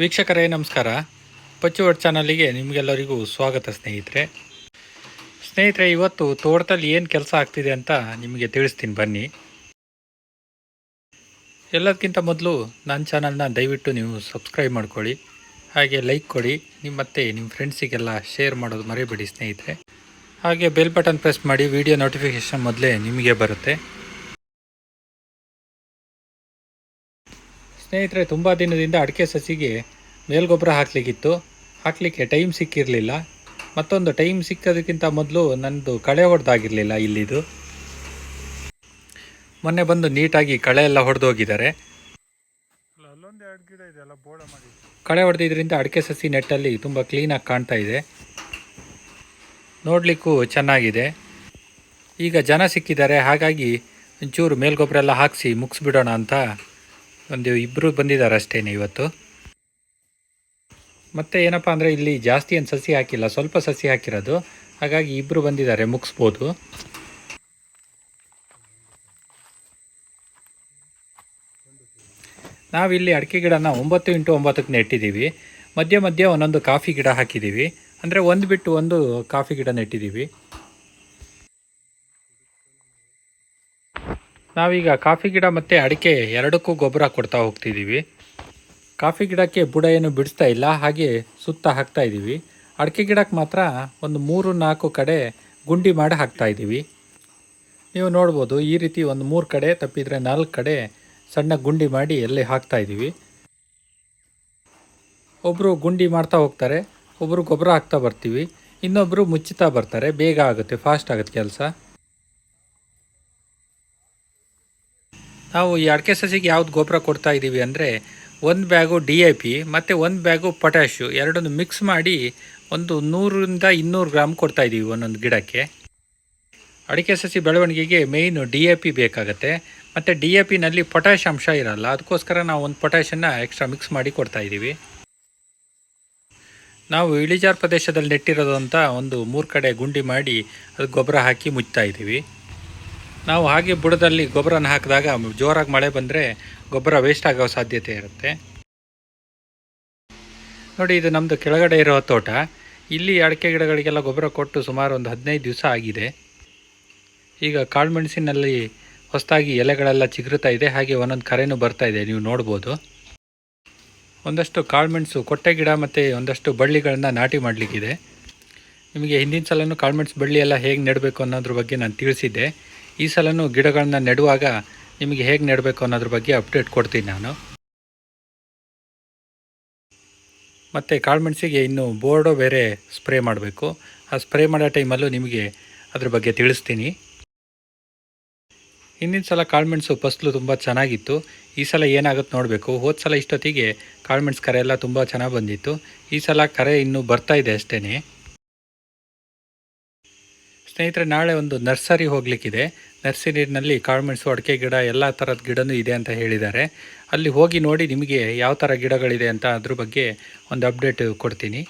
ವೀಕ್ಷಕರೇ, ನಮಸ್ಕಾರ. ಪಚ್ಚುವಟ್ ಚಾನಲಿಗೆ ನಿಮಗೆಲ್ಲರಿಗೂ ಸ್ವಾಗತ ಸ್ನೇಹಿತರೆ. ಸ್ನೇಹಿತರೆ, ಇವತ್ತು ತೋಟದಲ್ಲಿ ಏನು ಕೆಲಸ ಆಗ್ತಿದೆ ಅಂತ ನಿಮಗೆ ತಿಳಿಸ್ತೀನಿ ಬನ್ನಿ. ಎಲ್ಲದಕ್ಕಿಂತ ಮೊದಲು ನನ್ನ ಚಾನಲ್ನ ದಯವಿಟ್ಟು ನೀವು ಸಬ್ಸ್ಕ್ರೈಬ್ ಮಾಡ್ಕೊಳ್ಳಿ. ಹಾಗೆ ಲೈಕ್ ಕೊಡಿ. ನಿಮ್ಮ ಮತ್ತೆ ನಿಮ್ಮ ಫ್ರೆಂಡ್ಸಿಗೆಲ್ಲ ಶೇರ್ ಮಾಡೋದು ಮರಿಬೇಡಿ ಸ್ನೇಹಿತರೆ. ಹಾಗೆ ಬೆಲ್ ಬಟನ್ ಪ್ರೆಸ್ ಮಾಡಿ, ವಿಡಿಯೋ ನೋಟಿಫಿಕೇಷನ್ ಮೊದಲೇ ನಿಮಗೆ ಬರುತ್ತೆ. ಸ್ನೇಹಿತರೆ, ತುಂಬ ದಿನದಿಂದ ಅಡಿಕೆ ಸಸಿಗೆ ಮೇಲ್ಗೊಬ್ಬರ ಹಾಕಲಿಕ್ಕಿತ್ತು. ಹಾಕಲಿಕ್ಕೆ ಟೈಮ್ ಸಿಕ್ಕಿರಲಿಲ್ಲ. ಮತ್ತೊಂದು ಟೈಮ್ ಸಿಕ್ಕೋದಕ್ಕಿಂತ ಮೊದಲು ನನ್ನದು ಕಳೆ ಹೊಡೆದಾಗಿರಲಿಲ್ಲ ಇಲ್ಲಿದು. ಮೊನ್ನೆ ಬಂದು ನೀಟಾಗಿ ಕಳೆ ಎಲ್ಲ ಹೊಡೆದೋಗಿದ್ದಾರೆ ಕಳೆ ಹೊಡೆದಿದ್ದರಿಂದ ಅಡಿಕೆ ಸಸಿ ನೆಟ್ಟಲ್ಲಿ ತುಂಬ ಕ್ಲೀನಾಗಿ ಕಾಣ್ತಾ ಇದೆ. ನೋಡಲಿಕ್ಕೂ ಚೆನ್ನಾಗಿದೆ. ಈಗ ಜನ ಸಿಕ್ಕಿದ್ದಾರೆ, ಹಾಗಾಗಿ ಒಂಚೂರು ಮೇಲ್ಗೊಬ್ಬರ ಎಲ್ಲ ಹಾಕಿಸಿ ಮುಗಿಸ್ಬಿಡೋಣ ಅಂತ ಒಂದು ಇಬ್ಬರು ಬಂದಿದ್ದಾರೆ ಅಷ್ಟೇ ಇವತ್ತು. ಮತ್ತು ಏನಪ್ಪ ಅಂದರೆ ಇಲ್ಲಿ ಜಾಸ್ತಿ ಏನು ಸಸಿ ಹಾಕಿಲ್ಲ, ಸ್ವಲ್ಪ ಸಸಿ ಹಾಕಿರೋದು. ಹಾಗಾಗಿ ಇಬ್ಬರು ಬಂದಿದ್ದಾರೆ, ಮುಗಿಸ್ಬೋದು. ನಾವಿಲ್ಲಿ ಅಡಿಕೆ ಗಿಡನ ಒಂಬತ್ತು ಇಂಟು ಒಂಬತ್ತಕ್ಕೆ ನೆಟ್ಟಿದ್ದೀವಿ. ಮಧ್ಯೆ ಮಧ್ಯೆ ಒಂದೊಂದು ಕಾಫಿ ಗಿಡ ಹಾಕಿದ್ದೀವಿ. ಅಂದರೆ ಒಂದು ಬಿಟ್ಟು ಒಂದು ಕಾಫಿ ಗಿಡ ನೆಟ್ಟಿದ್ದೀವಿ. ನಾವೀಗ ಕಾಫಿ ಗಿಡ ಮತ್ತು ಅಡಿಕೆ ಎರಡಕ್ಕೂ ಗೊಬ್ಬರ ಕೊಡ್ತಾ ಹೋಗ್ತಿದ್ದೀವಿ ಕಾಫಿ ಗಿಡಕ್ಕೆ ಬುಡ ಏನು ಬಿಡಿಸ್ತಾ ಇಲ್ಲ, ಹಾಗೆ ಸುತ್ತ ಹಾಕ್ತಾ ಇದ್ದೀವಿ ಅಡಿಕೆ ಗಿಡಕ್ಕೆ ಮಾತ್ರ ಒಂದು ಮೂರು ನಾಲ್ಕು ಕಡೆ ಗುಂಡಿ ಮಾಡಿ ಹಾಕ್ತಾ ಇದ್ದೀವಿ ನೀವು ನೋಡ್ಬೋದು, ಈ ರೀತಿ ಒಂದು ಮೂರು ಕಡೆ ತಪ್ಪಿದರೆ ನಾಲ್ಕು ಕಡೆ ಸಣ್ಣ ಗುಂಡಿ ಮಾಡಿ ಎಲ್ಲಿ ಹಾಕ್ತಾ ಇದ್ದೀವಿ ಒಬ್ಬರು ಗುಂಡಿ ಮಾಡ್ತಾ ಹೋಗ್ತಾರೆ ಒಬ್ಬರು ಗೊಬ್ಬರ ಹಾಕ್ತಾ ಬರ್ತೀವಿ. ಇನ್ನೊಬ್ಬರು ಮುಚ್ಚುತ್ತಾ ಬರ್ತಾರೆ, ಬೇಗ ಆಗುತ್ತೆ ಫಾಸ್ಟ್ ಆಗುತ್ತೆ ಕೆಲಸ. ನಾವು ಈ ಅಡಿಕೆ ಸಸಿಗೆ ಯಾವ್ದು ಗೊಬ್ಬರ ಕೊಡ್ತಾ ಇದ್ದೀವಿ ಅಂದರೆ ಒಂದು ಬ್ಯಾಗು ಡಿ ಎ ಪಿ, ಮತ್ತು ಒಂದು ಬ್ಯಾಗು ಪೊಟ್ಯಾಶು ಎರಡನ್ನು ಮಿಕ್ಸ್ ಮಾಡಿ ಒಂದು ನೂರರಿಂದ ಇನ್ನೂರು ಗ್ರಾಮ್ ಕೊಡ್ತಾ ಇದ್ದೀವಿ ಒಂದೊಂದು ಗಿಡಕ್ಕೆ. ಅಡಿಕೆ ಸಸಿ ಬೆಳವಣಿಗೆಗೆ ಮೇಯ್ನು ಡಿ ಎ ಪಿ ಬೇಕಾಗುತ್ತೆ. ಮತ್ತು ಡಿ ಎ ಪಿನಲ್ಲಿ ಪೊಟ್ಯಾಶ್ ಅಂಶ ಇರಲ್ಲ, ಅದಕ್ಕೋಸ್ಕರ ನಾವು ಒಂದು ಪೊಟ್ಯಾಶನ್ನು ಎಕ್ಸ್ಟ್ರಾ ಮಿಕ್ಸ್ ಮಾಡಿ ಕೊಡ್ತಾ ಇದ್ದೀವಿ. ನಾವು ಇಳಿಜಾರು ಪ್ರದೇಶದಲ್ಲಿ ನೆಟ್ಟಿರೋದು ಅಂತ ಒಂದು ಮೂರು ಕಡೆ ಗುಂಡಿ ಮಾಡಿ ಅದಕ್ಕೆ ಗೊಬ್ಬರ ಹಾಕಿ ಮುಚ್ತಾ ಇದ್ದೀವಿ. ನಾವು ಹಾಗೆ ಬುಡದಲ್ಲಿ ಗೊಬ್ಬರನ ಹಾಕಿದಾಗ ಜೋರಾಗಿ ಮಳೆ ಬಂದರೆ ಗೊಬ್ಬರ ವೇಸ್ಟ್ ಆಗೋ ಸಾಧ್ಯತೆ ಇರುತ್ತೆ. ನೋಡಿ, ಇದು ನಮ್ಮದು ಕೆಳಗಡೆ ಇರೋ ತೋಟ. ಇಲ್ಲಿ ಅಡಿಕೆ ಗಿಡಗಳಿಗೆಲ್ಲ ಗೊಬ್ಬರ ಕೊಟ್ಟು ಸುಮಾರು ಒಂದು ಹದಿನೈದು ದಿವಸ ಆಗಿದೆ. ಈಗ ಕಾಳುಮೆಣಸಿನಲ್ಲಿ ಹೊಸದಾಗಿ ಎಲೆಗಳೆಲ್ಲ ಚಿಗುರುತ್ತಾ ಇದೆ. ಹಾಗೆ ಒಂದೊಂದು ಕರೆನೂ ಬರ್ತಾ ಇದೆ, ನೀವು ನೋಡ್ಬೋದು. ಒಂದಷ್ಟು ಕಾಳುಮೆಣಸು, ಕೊಟ್ಟೆ ಗಿಡ ಮತ್ತು ಒಂದಷ್ಟು ಬಳ್ಳಿಗಳನ್ನ ನಾಟಿ ಮಾಡಲಿಕ್ಕಿದೆ. ನಿಮಗೆ ಹಿಂದಿನ ಸಲನೂ ಕಾಳುಮೆಣಸು ಬಳ್ಳಿ ಎಲ್ಲ ಹೇಗೆ ನೆಡಬೇಕು ಅನ್ನೋದ್ರ ಬಗ್ಗೆ ನಾನು ತಿಳಿಸಿದ್ದೆ. ಈ ಸಲನೂ ಗಿಡಗಳನ್ನ ನೆಡುವಾಗ ನಿಮಗೆ ಹೇಗೆ ನೆಡಬೇಕು ಅನ್ನೋದ್ರ ಬಗ್ಗೆ ಅಪ್ಡೇಟ್ ಕೊಡ್ತೀನಿ ನಾನು. ಮತ್ತು ಕಾಳುಮೆಣಸಿಗೆ ಇನ್ನು ಬೋರ್ಡೋ ಬೇರೆ ಸ್ಪ್ರೇ ಮಾಡಬೇಕು. ಆ ಸ್ಪ್ರೇ ಮಾಡೋ ಟೈಮಲ್ಲೂ ನಿಮಗೆ ಅದ್ರ ಬಗ್ಗೆ ತಿಳಿಸ್ತೀನಿ. ಹಿಂದಿನ ಸಲ ಕಾಳುಮೆಣಸು ಫಸ್ಲು ತುಂಬ ಚೆನ್ನಾಗಿತ್ತು. ಈ ಸಲ ಏನಾಗುತ್ತೆ ನೋಡಬೇಕು. ಹೋದ ಸಲ ಇಷ್ಟೊತ್ತಿಗೆ ಕಾಳುಮೆಣಸು ಕರೆ ಎಲ್ಲ ತುಂಬ ಚೆನ್ನಾಗಿ ಬಂದಿತ್ತು. ಈ ಸಲ ಕರೆ ಇನ್ನೂ ಬರ್ತಾ ಇದೆ ಅಷ್ಟೇ ಸ್ನೇಹಿತರೆ, ನಾಳೆ ಒಂದು ನರ್ಸರಿ ಹೋಗಲಿಕ್ಕಿದೆ. ನರ್ಸರಿನಲ್ಲಿ ಕಾಳುಮೆಣಸು ಅಡಿಕೆ ಗಿಡ, ಎಲ್ಲ ಥರದ ಗಿಡನೂ ಇದೆ ಅಂತ ಹೇಳಿದ್ದಾರೆ. ಅಲ್ಲಿ ಹೋಗಿ ನೋಡಿ ನಿಮಗೆ ಯಾವ ಥರ ಗಿಡಗಳಿದೆ ಅಂತ ಅದ್ರ ಬಗ್ಗೆ ಒಂದು ಅಪ್ಡೇಟ್ ಕೊಡ್ತೀನಿ.